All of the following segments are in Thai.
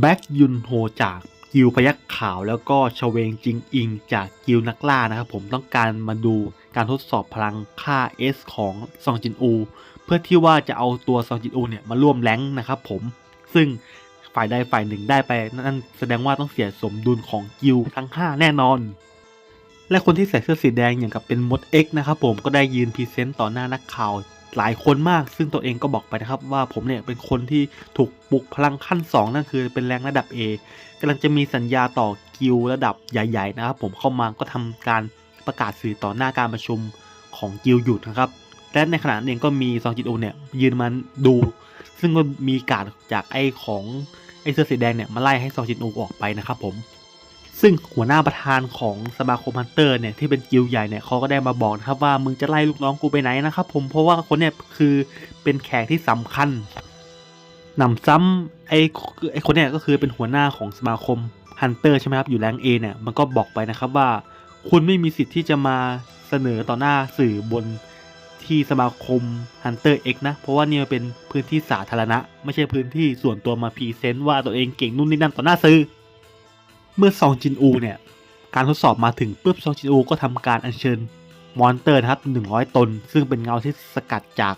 แบ็กยุนโฮจากกิลพยักขาวแล้วก็ชเวงจิงอิงจากกิลนักล่านะครับผมต้องการมาดูการทดสอบพลังค่า S ของซองจินอู เพื่อที่ว่าจะเอาตัวซองจินอูเนี่ยมาร่วมแรงนะครับผมซึ่งฝ่ายใดฝ่ายหนึ่งได้ไปนั่นแสดงว่าต้องเสียสมดุลของกิลทั้ง 5 แน่นอน และคนที่ใส่เสื้อสีแดงอย่างกับเป็นมด X นะครับผมก็ได้ยืนพรีเซนต์ต่อหน้านักข่าว หลายคนมาก ซึ่งตัวเองก็บอกไปนะครับว่าผมเนี่ยเป็นคนที่ถูกปลุกพลังขั้น 2 นั่นคือเป็นแรงระดับ A กำลังจะมีสัญญาต่อกิลระดับใหญ่ ๆ นะครับ ผมเข้ามาก็ทำการประกาศสื่อต่อหน้าการประชุมของกิลหยุดนะครับและในขณะนั้นเองก็มีซองจินโอเนี่ยยืนมาดู ซึ่งก็มีการจากไอ้ของไอ้เสื้อสีแดงเนี่ยมาไล่ให้ซองจินโอออกไปนะครับผม ซึ่งหัวหน้าประธานของสมาคมฮันเตอร์เนี่ยที่เป็นกิลใหญ่เนี่ยเขาก็ได้มาบอกนะครับว่ามึงจะไล่ลูกน้องกูไปไหนนะครับผมเพราะว่าคนเนี่ยคือเป็นแขกที่สำคัญหนำซ้ำไอ้ไอ้คนเนี่ยก็คือเป็นหัวหน้าของสมาคมฮันเตอร์ใช่ไหมครับอยู่แรงเอเนี่ยมันก็บอกไปนะครับว่า คุณไม่มีสิทธิ์ที่จะมาเสนอต่อหน้าสื่อบนที่สมาคม Hunter X นะ เพราะว่านี่มันเป็นพื้นที่สาธารณะ ไม่ใช่พื้นที่ส่วนตัวมาพรีเซนต์ว่าตัวเองเก่งนู่นนี่นั่นต่อหน้าสื่อ เมื่อซองจินอูเนี่ย การทดสอบมาถึงปุ๊บซองจินอูก็ทำการอัญเชิญมอนเตอร์นะครับ100 ตน ซึ่งเป็นเงาที่สกัดจาก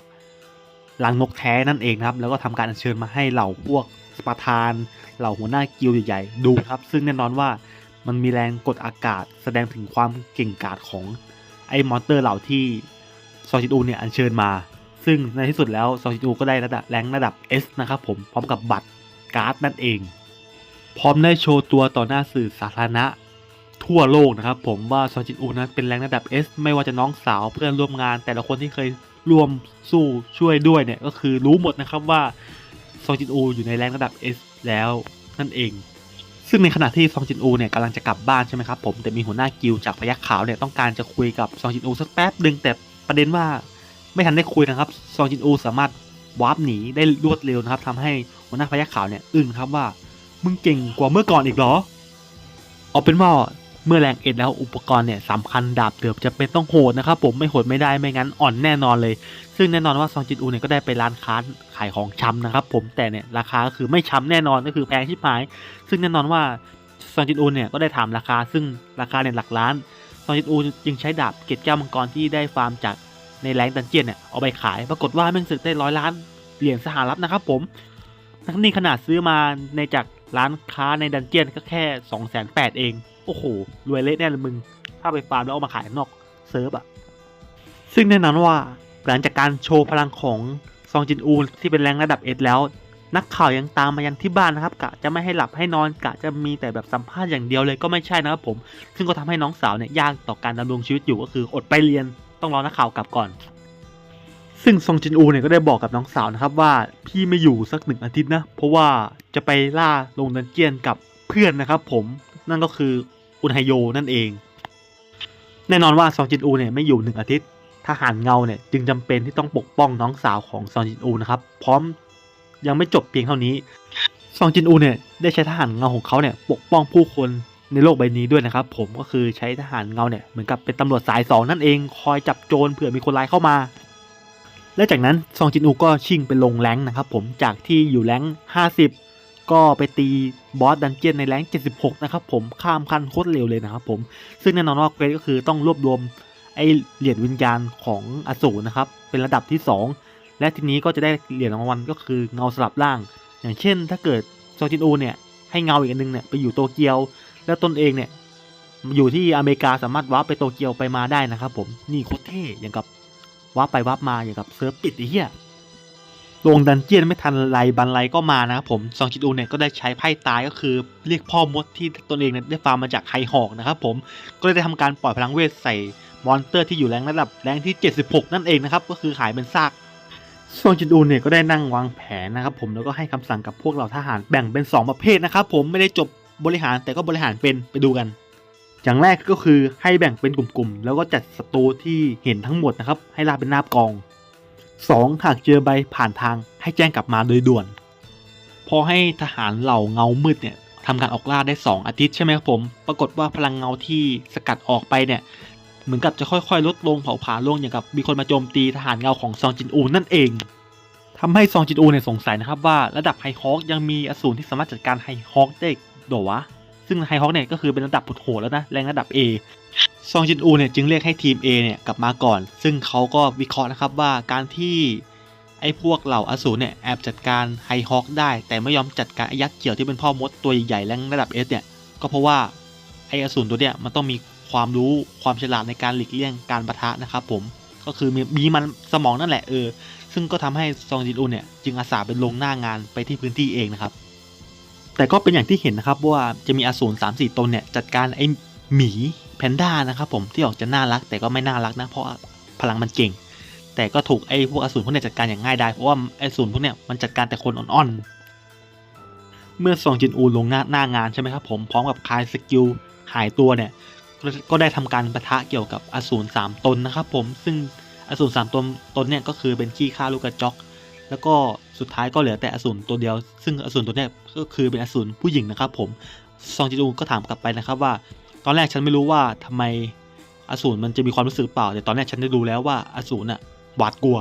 รังนกแท้นั่นเองนะครับ แล้วก็ทำการอัญเชิญมาให้เหล่าพวกสประธาน เหล่าหัวหน้ากิลใหญ่ๆดูครับ ซึ่งแน่นอนว่ามันมีแรงกดอากาศแสดงถึงความเก่งกาจของไอ้มอนเตอร์เหล่าที่ซองจินอูเนี่ยอัญเชิญมา ซึ่งในที่สุดแล้วซองจินอูก็ได้ระดับแรงระดับ S นะครับผมพร้อมกับบัตรการ์ดนั่นเอง พร้อมได้โชว์ตัวต่อหน้าสื่อสาธารณะ ทั่วโลกนะครับ ผมว่าซองจินอูนั้นเป็นแรงระดับ S ไม่ว่าจะน้องสาวเพื่อนร่วมงาน แต่ละคนที่เคยร่วมสู้ช่วยด้วยเนี่ยก็คือรู้หมดนะครับว่าซองจินอูอยู่ในแรงระดับ S แล้วนั่นเอง ซึ่งในขณะที่ซองจินอูเนี่ยกำลังจะกลับบ้านใช่ไหมครับผมแต่มีหัวหน้ากิลจากพยักขาวเนี่ยต้องการจะคุยกับซองจินอูสักแป๊บหนึ่งแต่ประเด็นว่าไม่ทันได้คุยนะครับซองจินอูสามารถวาร์ปหนีได้รวดเร็วนะครับทำให้หัวหน้าพยักขาวเนี่ยอึ้งครับว่า มึงเก่งกว่าเมื่อก่อนอีกเหรอ เอาเป็นว่าเมื่อแรงเอ็ดแล้วอุปกรณ์เนี่ยสำคัญดาบเดือบจะเป็นต้องโหดนะครับผมไม่โหดไม่ได้ไม่งั้นอ่อนแน่นอนเลย ซึ่งแน่นอนว่าซองจินอูเนี่ยก็ได้ไปร้านค้าขายของชำนะครับผมแต่เนี่ยราคาก็คือไม่ชำแน่นอนก็คือแพงชิบหาย ซึ่งแน่นอนว่าซองจินอูเนี่ยก็ได้ถามราคา ซึ่งราคาเนี่ยหลักล้านซองจินอูจึงใช้ดาบเกล็ดแก้วมังกรที่ได้ฟาร์มจากในแรงดันเจียนเนี่ยเอาไปขายปรากฏว่าแม่งสึกได้ร้อยล้านเหรียญสหรัฐนะครับผมนี้ขนาดซื้อมาในจาก ร้านค้าในดันเจียนก็แค่2องแสนแปดเอง โอ้โห รวยเละแน่เลยมึง ถ้าไปฟาร์มแล้วเอามาขายนอกเซิร์ฟอะซึ่งแน่นอนว่าหลังจากการโชว์พลังของซองจินอูที่เป็นแรงระดับเอสแล้ว นักข่าวยังตามมายังที่บ้านนะครับกะจะไม่ให้หลับให้นอนกะจะมีแต่แบบสัมภาษณ์อย่างเดียวเลยก็ไม่ใช่นะครับผม ซึ่งก็ทำให้น้องสาวเนี่ยยากต่อการดำรงชีวิตอยู่ก็คืออดไปเรียนต้องรอนักข่าวกลับก่อน ซึ่งซองจินอูเนี่ยก็ได้บอกกับน้องสาวนะครับว่าพี่ไม่อยู่สักหนึ่งอาทิตย์นะ เพราะว่าจะไปล่าลงดันเจียนกับเพื่อนนะครับผมนั่นก็คืออุนไฮโยนั่นเอง แน่นอนว่าซองจินอูเนี่ยไม่อยู่หนึ่งอาทิตย์ทหารเงาเนี่ยจึงจำเป็นที่ต้องปกป้องน้องสาวของซองจินอูนะครับพร้อมยังไม่จบเพียงเท่านี้ ซองจินอูเนี่ยได้ใช้ทหารเงาของเขาเนี่ยปกป้องผู้คนในโลกใบนี้ด้วยนะครับ ผมก็คือใช้ทหารเงาเนี่ยเหมือนกับเป็นตำรวจสายสองนั่นเอง คอยจับโจรเผื่อมีคนร้ายเข้ามา และจากนั้นซองจินอูก็ชิ่งไปลงแรงนะครับผมจากที่อยู่แรง50 ก็ไปตีบอสดันเจียนในแรง76 นะครับผมข้ามขั้นโคตรเร็วเลยนะครับผมซึ่งแน่นอนว่าเกรดก็คือต้องรวบรวมไอเหรียญวิญญาณของอสูรนะครับเป็นระดับที่ 2 และทีนี้ก็จะได้เหรียญรางวัลก็คือเงาสลับร่าง อย่างเช่น ถ้าเกิดซองจินอูเนี่ยให้เงาอีกอันนึงเนี่ยไปอยู่โตเกียว แล้วตนเองเนี่ยอยู่ที่อเมริกาสามารถวาร์ปไปโตเกียวไปมาได้นะครับผมนี่โคตรเท่อย่างกับ วาร์ปไปวาร์ปมาอย่างกับเซิร์ฟปิดไอ้เหี้ยลงดันเจียนไม่ทันไรบันไลก็มานะครับผมซองจินอูเนี่ยก็ได้ใช้ไพ่ตายก็คือเรียกพ่อมดที่ตนเองเนี่ยได้ฟาร์มมาจากไฮหอกนะครับผมก็ได้ทำการปล่อยพลังเวทใส่มอนสเตอร์ที่อยู่แรงระดับแรงที่ 76 นั่นเองนะครับก็คือหายเป็นซากซองจินอูเนี่ยก็ได้นั่งวางแผนนะครับผมแล้วก็ให้คำสั่งกับพวกเราทหารแบ่งเป็น 2 ประเภทนะครับผมไม่ได้จบบริหารแต่ก็บริหารเป็นไปดูกัน อย่างแรกก็คือให้แบ่งเป็นกลุ่มๆ แล้วก็จัดศัตรูที่เห็นทั้งหมดนะครับ ให้ลาเป็นหน้ากอง 2. หากเจอใบผ่านทางให้แจ้งกลับมาโดยด่วน พอให้ทหารเหล่าเงามืดเนี่ยทำการออกล่าได้ 2 อาทิตย์ใช่ไหมครับผม ปรากฏว่าพลังเงาที่สกัดออกไปเนี่ย เหมือนกับจะค่อยๆ ลดลงเผาผลาญลงอย่างกับมีคนมาโจมตีทหารเงาของซองจินอูนั่นเองทำให้ซองจินอูเนี่ยสงสัยนะครับว่าระดับไฮฮอคยังมีอสูรที่สามารถจัดการไฮฮอคได้หรอวะ ซึ่งไฮฮอคเนี่ยก็คือเป็นระดับโหดๆแล้วนะแรงระดับ A ซองจินอูเนี่ยจึงเรียกให้ทีม A เนี่ยกลับมาก่อน ซึ่งเขาก็วิเคราะห์นะครับว่าการที่ไอ้พวกเหล่าอสูรเนี่ยแอบจัดการไฮฮอคได้ แต่ไม่ยอมจัดการไอ้ยักษ์เขียวที่เป็นพ่อมดตัวใหญ่แรงระดับ S เนี่ยก็เพราะว่าไอ้อสูรตัวเนี่ยมันต้องมีความรู้ความฉลาดในการหลีกเลี่ยงการปะทะนะครับผมก็คือมีมีมันสมองนั่นแหละเออซึ่งก็ทำให้ซองจินอูเนี่ยจึงอาสาเป็นลงหน้างานไปที่พื้นที่เองนะครับ แต่ก็เป็นอย่างที่เห็นนะครับว่าจะมีอสูร3 4ตนเนี่ยจัดการไอ้หมีแพนด้านะครับผมที่ออกจะน่ารักแต่ก็ไม่น่ารักนะเพราะพลังมันเก่ง แต่ก็ถูกไอ้พวกอสูรพวกเนี้จัดการอย่างง่ายได้เพราะว่าไอ้อสูรพวกเนี้ยมันจัดการแต่คนอ่อนๆ เมื่อซองจินอูลงหน้าหน้างานใช่ไหมครับผมพร้อมกับคลายสกิลหายตัวเนี่ยก็ได้ทำการประทะเกี่ยวกับอสูร3ตนนะครับผมซึ่งอสูรสามตนตนเนี่ยก็คือเป็นขี้ข้าลูกกระจอก แล้วก็ สุดท้ายก็เหลือแต่อสูรตัวเดียว ซึ่งอสูรตัวนี้ก็คือเป็นอสูรผู้หญิงนะครับผมซองจิจูก็ถามกลับไปนะครับว่า ตอนแรกฉันไม่รู้ว่าทำไมอสูรมันจะมีความรู้สึกเปล่า แต่ตอนแรกฉันได้รู้แล้วว่าอสูรน่ะหวาดกลัว